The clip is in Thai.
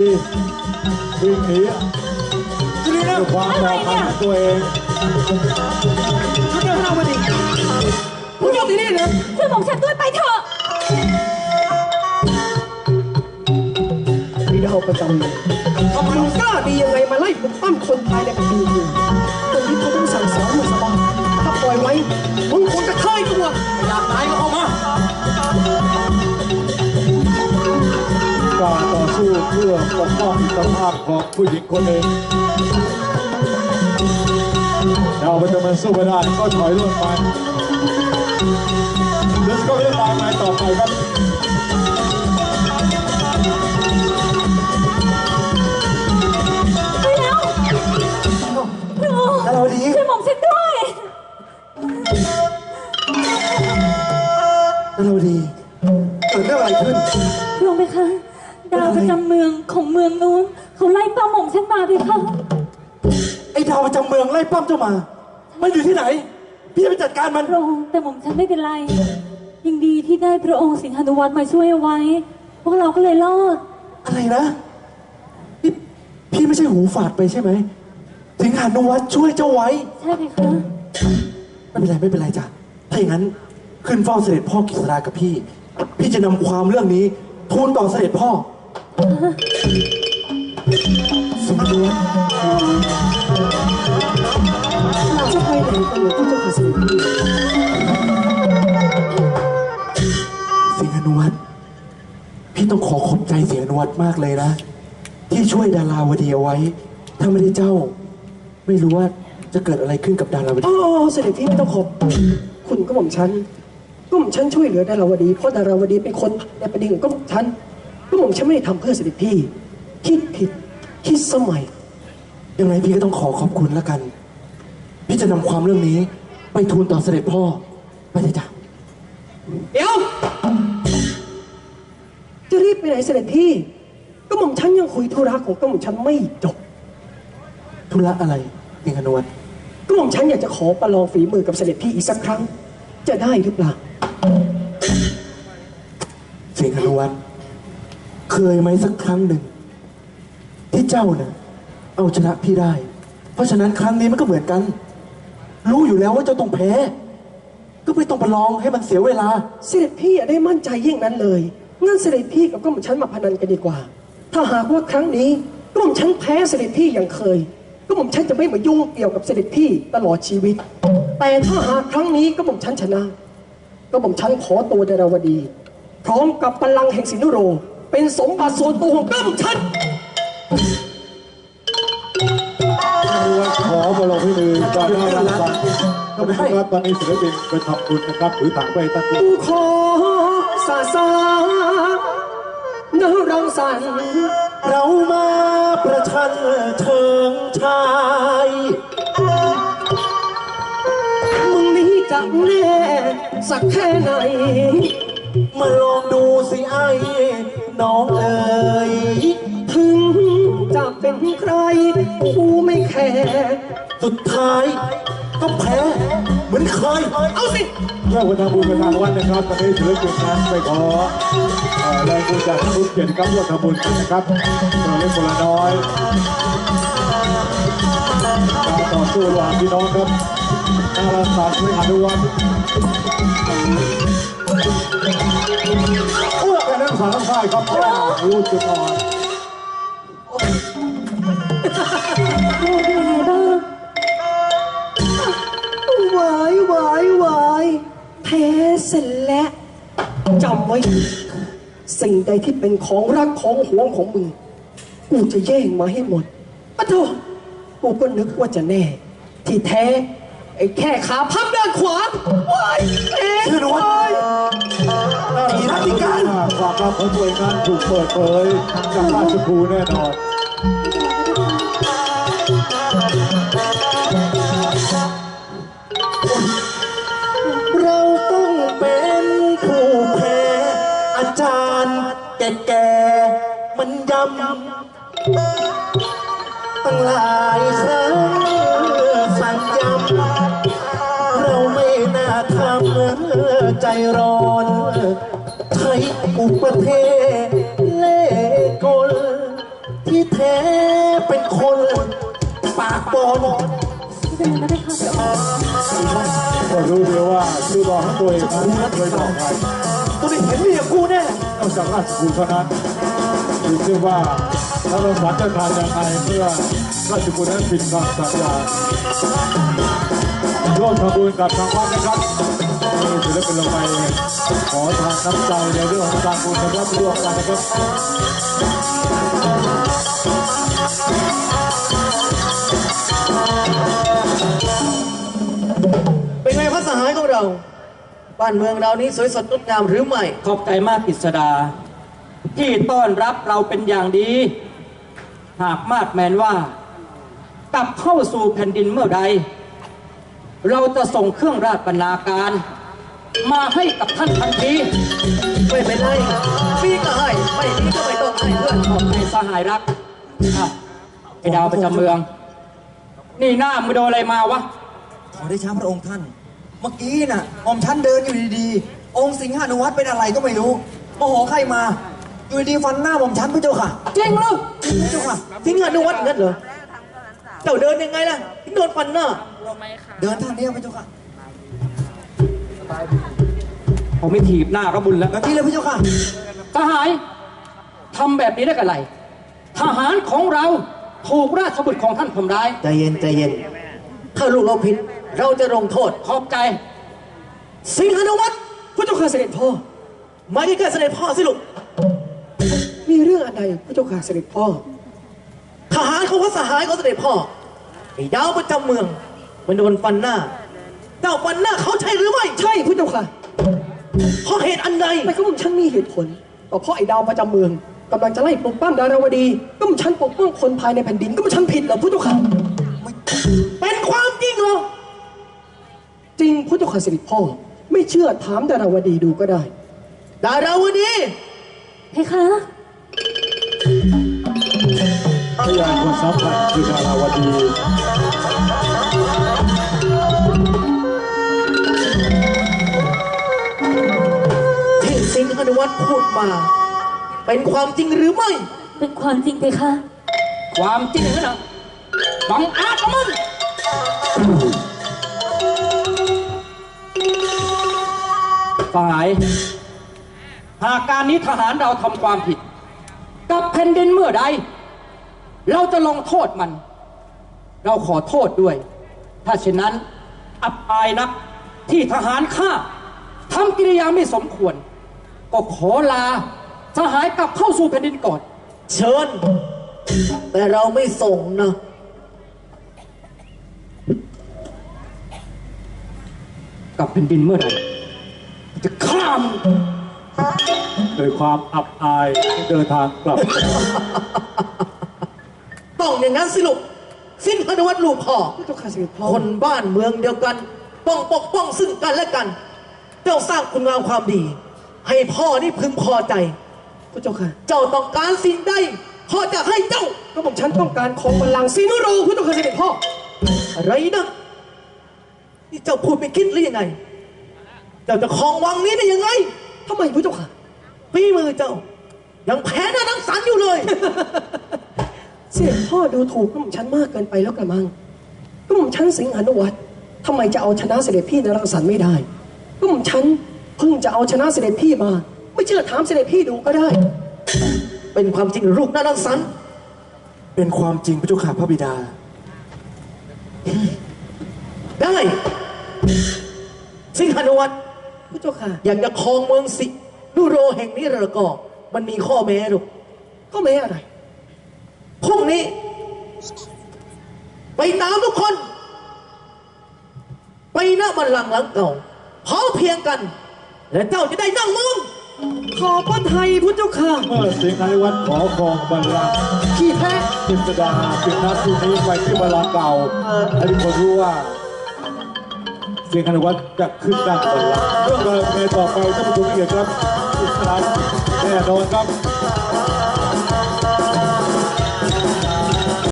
ที่วิ่งหนีชุดนี้นะด้วยความปลอดภัยของตัวเองชุดนี้เรามาดิมึงอยู่ที่นี่เหรอช่วยบอกฉันด้วยไปเถอะมีดาวประจำเลยทำไมกล้าดียังไงมาไล่ปลุกปั้มคนไทยในแผ่นดินเมืองตรงนี้เขาต้องสั่งสอนมันสบายถ้าปล่อยไว้มึงคงจะเคยตัวอยากตายก็เข้ามา การต่อเพื่อปกป้องสภาพของผู้หญิงคนหนึ่งดาวประจำมันสู้ไม่ได้ก็ถอยร่นไปดี๋ยวก็เรื่องราวในต่อไปครับไปแล้วพราดีช่วยบอกฉันด้วยดาดีเกิดเรื่องอะไรขึ้น พระองค์ไหมคะ ดาวประจำเมืองของเมืองนู้นเขาไล่ป้าหม่อมฉันมาเลยค่ะไอ้ดาวประจำเมืองไล่ปั้มเจ้ามา มันอยู่ที่ไหน พี่จะไปจัดการมัน พระองค์แต่หม่อมฉันไม่เป็นไรยังดีที่ได้พระองค์สิงหานุวัตรมาช่วยเอาไว้ พวกเราก็เลยรอดอะไรนะนี่พี่ไม่ใช่หูฝาดไปใช่ไหมถึงหานุวัฒน์ช่วยเจ้าไว้ ใช่ไหมคะไม่เป็นไรไม่เป็นไรจ้ะ ถ้าอย่างนั้นขึ้นเฝ้าเสด็จพ่อกิษรากับพี่ พี่จะนำความเรื่องนี้ทูลต่อเสด็จพ่อ สมดุลจะไปไหนกันเหรอที่เจ้าค่ะเสด็จพี่สิงหนุวัตพี่ต้องขอขอบใจเสียงนวัตมากเลยนะ ที่ช่วยดาราวดีเอาไว้ ถ้าไม่ได้เจ้า ไม่รู้ว่าจะเกิดอะไรขึ้นกับดาราวดี อ๋อเสด็จพี่ไม่ต้องขอบคุณก็หม่อมฉันก็หม่อมฉันช่วยเหลือดาราวดี เพราะดาราวดีเป็นคนในประเด็นของก็หม่อมฉัน ก็หม่อมฉันไม่ได้ทำเพื่อเสด็จพี่ คิดผิด คิดสมัย ยังไงพี่ก็ต้องขอขอบคุณแล้วกัน พี่จะนำความเรื่องนี้ ไปทูลต่อเสด็จพ่อ ไปเลยจ้ะเดี๋ยว จะรีบไปไหนเสด็จพี่ก็หม่อมฉันยังคุยธุระของก็หม่อมฉันไม่จบธุระอะไรสิงหนวดก็หม่อมฉันอยากจะขอประลองฝีมือกับเสด็จพี่อีกสักครั้ง จะได้หรือเปล่าสิงหนวด เคยไหมสักครั้งหนึ่ง ที่เจ้าเนี่ยเอาชนะพี่ได้ เพราะฉะนั้นครั้งนี้มันก็เหมือนกัน รู้อยู่แล้วว่าเจ้าต้องแพ้ ก็ไม่ต้องประลองให้มันเสียเวลา เสด็จพี่อย่าได้มั่นใจยิ่งนั้นเลยงั้นเสด็จพี่กับก็หม่อมฉันมาพนันกันดีกว่า ถ้าหากว่าครั้งนี้ก็หม่อมฉันแพ้เสด็จพี่อย่างเคยก็หม่อมฉันจะไม่มายุ่งเกี่ยวกับเสด็จพี่ตลอดชีวิต แต่ถ้าหากครั้งนี้ก็หม่อมฉันชนะ ก็หม่อมฉันขอตัวดราวดี พร้อมกับบัลลังแห่งสินุโร เป็นสมบัติส่วนตัวของก็หม่อมฉันขอบรมพิธีการได้รับฟังท่านผู้ชมครับตอนนี้ศิลปินไปทำบุญนะครับถือถังไปตั้งกูขอสาสาเนรังสรรค์เรามาประชันเชิงชายมึงนี้จะแน่สักแค่ไหน มาลองดูสิไอ้ น้องเอ๋ยถึงจะเป็นใครกูไม่แคร์สุดท้ายก็แพ้เหมือนเคย เอาสิเพื่อวันทำบุญประทานวัดนะครับตอนนี้ศิลปินนั้นไปขอแรงบุญจากทุกเกียรติครับร่วมทำบุญกันนะครับตัวเล็กคนละน้อยการต่อสู้ระหว่างพี่น้องครับนาราศาสตร์วิหารุวัฒน์ สามฝ่ายครับรู้จุดอ่อนเป็นยังไงบ้างวายวายวายแพ้เสร็จแล้วจำไว้ สิ่งใดที่เป็นของรักของหวงของมึง กูจะแย่งมาให้หมดปะโถกูก็นึกว่าจะแน่ ที่แท้ ไอ้แค่ขาพับด้านขวาวายแพ้ชื่อหนวดอีรัติการความลับของตัวเองนั้นถูกเปิดเผยจากราชครูแน่นอนเราต้องเป็นผู้แพ้อาจารย์แก่ๆมันย้ำตั้งหลายครั้ง ใจร้อนใช้อุปเทเล่กล ที่แท้เป็นคน ปากบอลไม่เป็นก็รู้ดีว่าคือบอกทั้งตัวเองนั้นเคยบอกใครกูได้เห็นเมียกูแน่นอกจากราชกุลเท่านั้นดูซิว่าถ้าเราสัญจะทานยังไงเมื่อราชกุลนั้นผิดคำสัญญาร่วมทำบุญกับทางวัดนะครับ นี่ศิลปินลงไปขอทานน้ำใจในเรื่องของการบุญนะครับร่วมกันนะครับเป็นไงพระสหายของเรา บ้านเมืองเรานี้สวยสดงดงามหรือไม่ขอบใจมากกฤษดา ที่ต้อนรับเราเป็นอย่างดี หากมาดแมนว่า กลับเข้าสู่แผ่นดินเมื่อใด เราจะส่งเครื่องราชบรรณาการ มาให้กับท่านทันทีไม่เป็นไรมีก็ให้ไม่มีก็ไม่ต้องให้เพื่อนขอบใจสหายรักอะไอ้ดาวประจำเมือง นี่หน้ามึงโดนอะไรมาวะ ขอได้ช้าพระองค์ท่าน เมื่อกี้น่ะหม่อมฉันเดินอยู่ดีๆ องค์สิงหานุวัตเป็นอะไรก็ไม่รู้โมโหใครมา อยู่ดีๆฟันหน้าหม่อมฉันพระเจ้าค่ะจริงเหรอพระเจ้าค่ะทิ้งอนุวัตงั้นเหรอ เจ้าเดินยังไงล่ะถึงโดนฟันหน้า เดินทางนี้พระเจ้าค่ะ ผมไม่ถีบหน้าก็บุญแล้วแบบนี้เลยพระเจ้าค่ะสหายทำแบบนี้ได้กับไร ทหารของเราถูกราชบุตรของท่านทำร้าย ใจเย็นใจเย็น ถ้าลูกเราผิด เราจะลงโทษ ขอบใจ สิงหานุวัตพระเจ้าค่ะเสด็จพ่อ มาใกล้ๆเสด็จพ่อสิลูก มีเรื่องอะไรพระเจ้าค่ะเสด็จพ่อ ทหารของพระสหายของเสด็จพ่อไอ้ดาวประจำเมือง มันโดนฟันหน้า เจ้าฟันหน้าเขาใช่หรือไม่ใช่พระเจ้าค่ะ เพราะเหตุอันใดแต่ก็ผมฉันมีเหตุผลก็เพราะไอ้ดาวประจำเมืองกำลังจะไล่ปลุกปั้มดาราวดี ก็ผมฉันปกป้องคนภายในแผ่นดินก็ผมฉันผิดเหรอพระเจ้าค่ะ เป็นความจริงเหรอ จริงพระเจ้าค่ะเสด็จพ่อ ไม่เชื่อถามดาราวดีดูก็ได้ ดาราวดี เพคะพยานคนสำคัญคือดาราวดี วัตพูดมา เป็นความจริงหรือไม่ เป็นความจริงเพคะความจริงนะบังอาจกับมึงฝ่าย หากการนี้ทหารเราทำความผิด กับแผ่นดินเมื่อใด เราจะลงโทษมัน เราขอโทษด้วย ถ้าเช่นนั้น อับอายนักที่ทหารข้าทำกิริยาไม่สมควร ก็ขอลาสหายกลับเข้าสู่แผ่นดินก่อน เชิญ แต่เราไม่ส่งนะกลับแผ่นดินเมื่อไหร่จะฆ่ามึงโดยความอับอายเดินทางกลับ ต้องอย่างนั้นสิลูกสิงหานุวัตลูกพ่อพระเจ้าค่ะเสด็จพ่อคนบ้านเมืองเดียวกัน ต้องปกป้องซึ่งกันและกัน เจ้าสร้างคุณงามความดี ให้พ่อนี่พึงพอใจ พระเจ้าค่ะ เจ้าต้องการสิ่งใดพ่อจะให้เจ้า ก็ผมฉันต้องการของบัลลังก์ซีนุโรพระเจ้าค่ะเสด็จพ่อ อะไรนะนี่เจ้าพูดไม่คิดหรือยังไง เจ้าจะครองวังนี้ได้ยังไงทำไมพระเจ้าค่ะฝีมือเจ้า ยังแพ้หน้านังสันอยู่เลย เสด็จพ่อดูถูกก็ผมฉันมากเกินไปแล้วกระมังก็ผมฉันสิงหานุวัตรทำไมจะเอาชนะเสด็จพี่นรังสรรค์ไม่ได้ก็ผมฉัน เพิ่งจะเอาชนะเสด็จพี่มา ไม่เชื่อถามเสด็จพี่ดูก็ได้ เป็นความจริงหรือลูกหน้านังสันเป็นความจริงพระเจ้าค่ะพระบิดา ได้สิงหานุวัตรพระเจ้าค่ะ อยากจะครองเมืองสินุโรแห่งนี้แล้วก็มันมีข้อแม้ลูกก็ไม่อะไรพรุ่งนี้ ไปตามทุกคน ไปหน้าบัลลังก์หลังเก่าพร้อมเพรียงกัน และเจ้าจะได้นั่งมึงขอพระไทยพุทธเจ้าค่ะ เมื่อสิงหานิวัฒน์ขอครองบัลลังก์ขี้แพ้กฤษดาจึงนัดที่นี้ไปที่บัลลังก์เก่าให้ทุกคนรู้ว่าสิงหานิวัฒน์จะขึ้นนั่งบัลลังก์เรื่องราวในต่อไปท่านผู้ชมที่เกียรติครับอิสระแน่นอนครับ